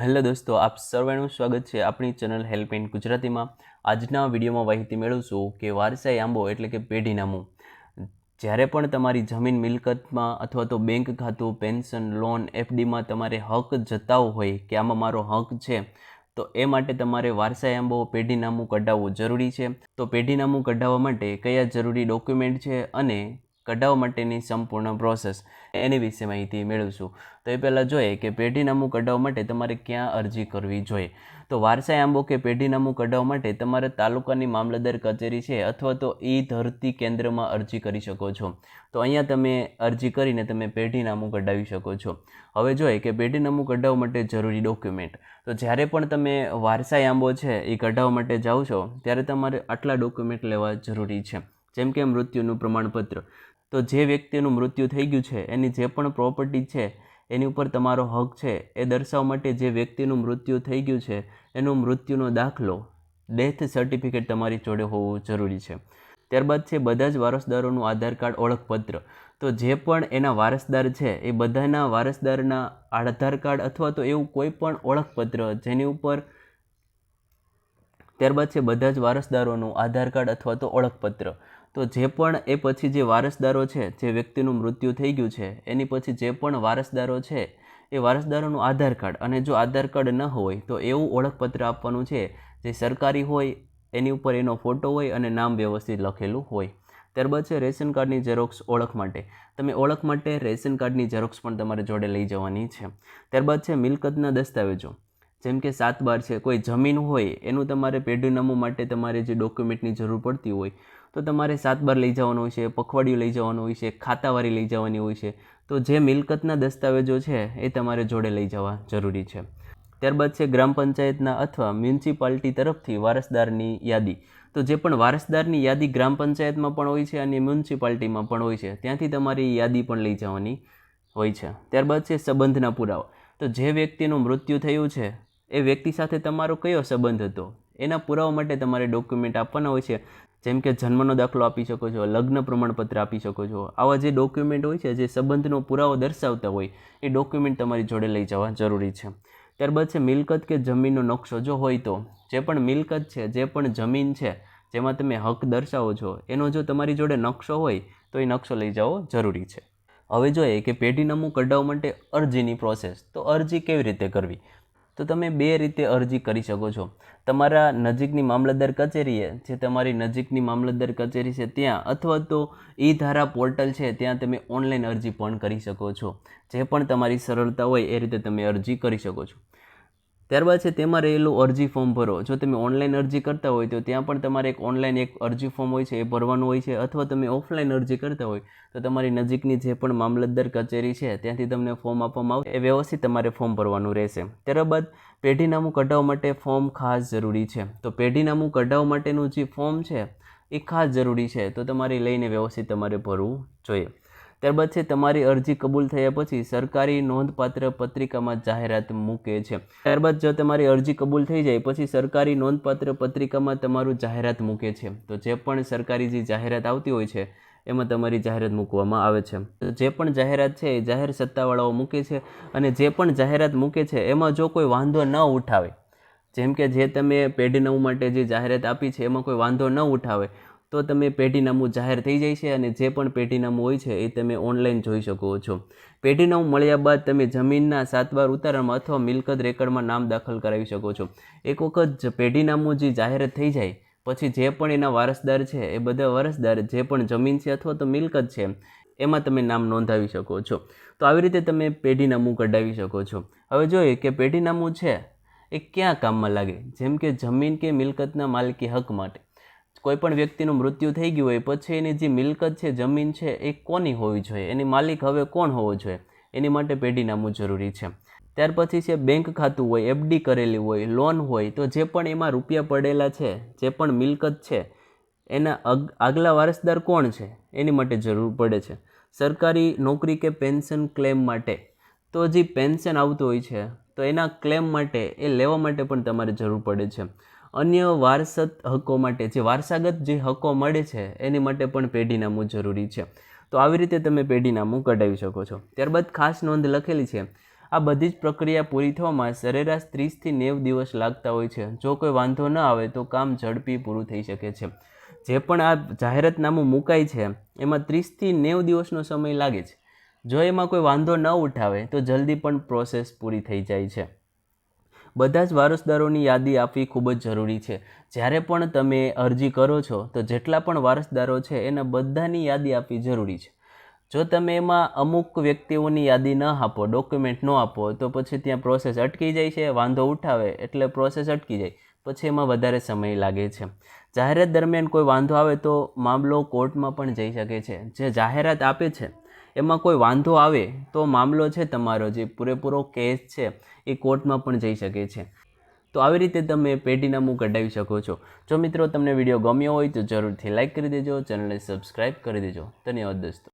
Hello દોસ્તો, આપ સર્વેનું સ્વાગત છે આપણી ચેનલ હેલ્પ ઇન ગુજરાતીમાં. આજના વિડીયોમાં માહિતી મેળવશું કે વારસાઈ આંબો એટલે કે પેઢીનામું જ્યારે પણ તમારી જમીન મિલકતમાં અથવા તો બેંક ખાતું, પેન્શન, લોન, એફડીમાં તમારે હક જતાવો હોય કે આમાં મારો હક છે, તો એ માટે તમારે વારસાઈ આંબો પેઢીનામું કઢાવવું જરૂરી છે. તો પેઢીનામું કઢાવવા માટે કયા જરૂરી ડોક્યુમેન્ટ છે અને કઢાવવા માટેની સંપૂર્ણ પ્રોસેસ એની વિશે માહિતી મેળવીશું. તો એ પહેલાં જોઈએ કે પેઢીનામું કઢાવવા માટે તમારે ક્યાં અરજી કરવી જોઈએ? તો વારસાઈ આંબો કે પેઢીનામું કઢાવવા માટે તમારે તાલુકાની મામલતદાર કચેરી છે અથવા તો ઈ ધરતી કેન્દ્રમાં અરજી કરી શકો છો. તો અહીંયા તમે અરજી કરીને તમે પેઢીનામું કઢાવી શકો છો. હવે જોઈએ કે પેઢીનામું કઢાવવા માટે જરૂરી ડોક્યુમેન્ટ તો જ્યારે પણ તમે વારસાઈ આંબો છે એ કઢાવવા માટે જાઓ છો, ત્યારે તમારે આટલા ડોક્યુમેન્ટ લેવા જરૂરી છે. જેમ કે મૃત્યુનું પ્રમાણપત્ર તો જે વ્યક્તિનું મૃત્યુ થઈ ગયું છે, એની જે પણ પ્રોપર્ટી છે, એની ઉપર તમારો હક છે, એ દર્શાવવા માટે જે વ્યક્તિનું મૃત્યુ થઈ ગયું છે, એનો મૃત્યુનો દાખલો ડેથ સર્ટિફિકેટ તમારી જોડે હોવું જરૂરી છે. ત્યારબાદ છે બધા જ વારસદારોનું આધાર કાર્ડ ઓળખપત્ર. તો જે પણ એના વારસદાર છે, એ બધાના વારસદારના આધાર કાર્ડ અથવા તો એવું કોઈ પણ ઓળખપત્ર જેની ઉપર ત્યારબાદ છે બધા જ વારસદારોનું આધાર કાર્ડ અથવા તો ઓળખપત્ર. તો જે પણ એ પછી જે વારસદારો છે, જે વ્યક્તિનું મૃત્યુ થઈ ગયું છે, એની પછી જે પણ વારસદારો છે, એ વારસદારોનું આધાર કાર્ડ અને જો આધાર કાર્ડ ન હોય, તો એવું ઓળખપત્ર આપવાનું છે, જે સરકારી હોય, એની ઉપર એનો ફોટો હોય અને નામ વ્યવસ્થિત લખેલું હોય. ત્યારબાદ છે, રેશન કાર્ડની ઝેરોક્ષ ઓળખ માટે. તમે ઓળખ માટે રેશન કાર્ડની ઝેરોક્ષ પણ તમારે જોડે લઈ જવાની છે. ત્યારબાદ છે, મિલકતના દસ્તાવેજો. જેમ કે સાત બાર છે, કોઈ જમીન હોય, એનું તમારે પેઢીનામું માટે તમારે જે ડોક્યુમેન્ટની જરૂર પડતી હોય, તો તમારે સાત બાર લઈ જવાનું હોય છે, પખવાડિયું લઈ જવાનું હોય છે ખાતાવારી લઈ જવાની હોય છે, તો જે મિલકતના દસ્તાવેજો છે, એ તમારે જોડે લઈ જવા જરૂરી છે. ત્યારબાદ છે, ગ્રામ પંચાયતના અથવા મ્યુનિસિપાલિટી તરફથી વારસદારની યાદી. તો જે પણ વારસદારની યાદી ગ્રામ પંચાયતમાં પણ હોય છે અને મ્યુનિસિપાલિટીમાં પણ હોય છે, ત્યાંથી તમારી યાદી પણ લઈ જવાની હોય છે. ત્યારબાદ છે, સંબંધના પુરાવા. તો જે વ્યક્તિનું મૃત્યુ થયું છે એ વ્યક્તિ સાથે તમારો કયો સંબંધ હતો? એના પુરાવા માટે તમારે ડોક્યુમેન્ટ આપવાના હોય છે. જેમ કે જન્મનો દાખલો આપી શકો છો, લગ્ન પ્રમાણપત્ર આપી શકો છો. આવા જે ડોક્યુમેન્ટ હોય છે, જે સંબંધનો પુરાવો દર્શાવતા હોય, એ ડોક્યુમેન્ટ તમારી જોડે લઈ જવા જરૂરી છે. ત્યારબાદ છે, મિલકત કે જમીનનો નકશો જો હોય તો, જે પણ મિલકત છે, જે પણ જમીન છે, જેમાં તમે હક દર્શાવો છો, એનો જો તમારી જોડે નકશો હોય, તો એ નકશો લઈ જવો જરૂરી છે. હવે જોઈએ કે પેઢીનામું કઢાવવા માટે અરજીની પ્રોસેસ તો અરજી કેવી રીતે કરવી? તો તમે બે રીતે અરજી કરી શકો છો. તમારા નજીકની મામલતદાર કચેરીએ, જે તમારી નજીકની મામલતદાર કચેરી છે ત્યાં, અથવા તો ઈ ધારા પોર્ટલ છે ત્યાં તમે ઓનલાઈન અરજી પણ કરી શકો છો. જે પણ તમારી સરળતા હોય એ રીતે તમે અરજી કરી શકો છો. ત્યારબાદ છે તેમાં રહેલું અરજી ફોર્મ ભરો. જો તમે ઓનલાઈન અરજી કરતા હોય તો ત્યાં પણ તમારે એક ઓનલાઈન એક અરજી ફોર્મ હોય છે, એ ભરવાનું હોય છે, અથવા તમે ઓફલાઈન અરજી કરતા હોય તો તમારી નજીકની જે પણ મામલતદાર કચેરી છે, ત્યાંથી તમને ફોર્મ આપવામાં આવે એ વ્યવસ્થિત તમારે ફોર્મ ભરવાનું રહેશે. ત્યારબાદ પેઢીનામું કઢાવવા માટે ફોર્મ ખાસ જરૂરી છે. તો પેઢીનામું કઢાવવા માટેનું જે ફોર્મ છે, એ ખાસ જરૂરી છે. તો તમારે લઈને વ્યવસ્થિત તમારે ભરવું જોઈએ. ત્યારબાદ છે, તમારી અરજી કબૂલ થયા પછી સરકારી નોંધપાત્ર પત્રિકામાં જાહેરાત મૂકે છે. ત્યારબાદ જો તમારી અરજી કબૂલ થઈ જાય, પછી સરકારી નોંધપાત્ર પત્રિકામાં તમારું જાહેરાત મૂકે છે. તો જે પણ સરકારી જે જાહેરાત આવતી હોય છે, એમાં તમારી જાહેરાત મૂકવામાં આવે છે. જે પણ જાહેરાત છે, એ જાહેર સત્તાવાળાઓ મૂકે છે અને જે પણ જાહેરાત મૂકે છે, એમાં જો કોઈ વાંધો ન ઉઠાવે, જેમ કે જે તમે પેઢીનામું માટે જે જાહેરાત આપી છે, એમાં કોઈ વાંધો ન ઉઠાવે તો તમે પેઢીનામું જાહેર થઈ જાય છે અને જે પણ પેઢીનામું હોય છે એ તમે ઓનલાઈન જોઈ શકો છો. પેઢીનામું મળ્યા બાદ તમે જમીનના સાતવાર ઉતારણમાં અથવા મિલકત રેકર્ડમાં નામ દાખલ કરાવી શકો છો. એક વખત પેઢીનામું જે જાહેર થઈ જાય, પછી જે પણ એના વારસદાર છે, એ બધા વારસદાર જે પણ જમીન છે અથવા તો મિલકત છે, એમાં તમે નામ નોંધાવી શકો છો. તો આવી રીતે તમે પેઢીનામું કઢાવી શકો છો. હવે જોઈએ કે પેઢીનામું છે એ ક્યાં કામમાં લાગે? જેમ કે જમીન કે મિલકતના માલિકી હક માટે. કોઈ પણ વ્યક્તિનું મૃત્યુ થઈ ગયું હોય, પછી એની જે મિલકત છે, જમીન છે, એ કોની હોવી જોઈએ? એની માલિક હવે કોણ હોવો જોઈએ? એની માટે પેઢીનામું જરૂરી છે. ત્યાર પછી છે, બેંક ખાતું હોય એફડી કરેલી હોય, લોન હોય, તો જે પણ એમાં રૂપિયા પડેલા છે, જે પણ મિલકત છે, એના આગલા વારસદાર કોણ છે? એની માટે જરૂર પડે છે. સરકારી નોકરી કે પેન્શન ક્લેમ માટે. તો જે પેન્શન આવતું હોય છે, તો એના ક્લેમ માટે, એ લેવા માટે પણ તમારે જરૂર પડે છે. અન્ય વારસત હકો માટે જે વારસાગત જે હકો મળે છે, એની માટે પણ પેઢીનામું જરૂરી છે. તો આવી રીતે તમે પેઢીનામું કઢાવી શકો છો. ત્યારબાદ ખાસ નોંધ લખેલી છે, આ બધી જ પ્રક્રિયા પૂરી થવામાં સરેરાશ ત્રીસથી નેવ દિવસ લાગતા હોય છે. જો કોઈ વાંધો ન આવે તો કામ ઝડપી પૂરું થઈ શકે છે. જે પણ આ જાહેરાતનામું મુકાય છે, એમાં ત્રીસથી નેવ દિવસનો સમય લાગે છે. જો એમાં કોઈ વાંધો ન ઉઠાવે તો જલ્દી પણ પ્રોસેસ પૂરી થઈ જાય છે. બધા જ વારસદારોની યાદી આપવી ખૂબ જ જરૂરી છે. જ્યારે પણ તમે અરજી કરો છો, તો જેટલા પણ વારસદારો છે, એના બધાની યાદી આપવી જરૂરી છે. જો તમે એમાં અમુક વ્યક્તિઓની યાદી ન આપો ડોક્યુમેન્ટ ન આપો, તો પછી ત્યાં પ્રોસેસ અટકી જાય છે, વાંધો ઉઠાવે, એટલે પ્રોસેસ અટકી જાય, પછી એમાં વધારે સમય લાગે છે. જાહેરાત દરમિયાન કોઈ વાંધો આવે તો મામલો કોર્ટમાં પણ જઈ શકે છે. જે જાહેરાત આપે છે એમાં કોઈ વાંધો આવે તો મામલો છે તમારો જે પૂરેપૂરો કેસ છે એ કોર્ટમાં પણ જઈ શકે છે. તો આવી રીતે તમે પેઢીનામું કઢાવી શકો છો. જો મિત્રો તમને વીડિયો ગમ્યો હોય તો જરૂરથી લાઇક કરી દેજો, ચેનલને સબસ્ક્રાઈબ કરી દેજો. ધન્યવાદ દોસ્તો.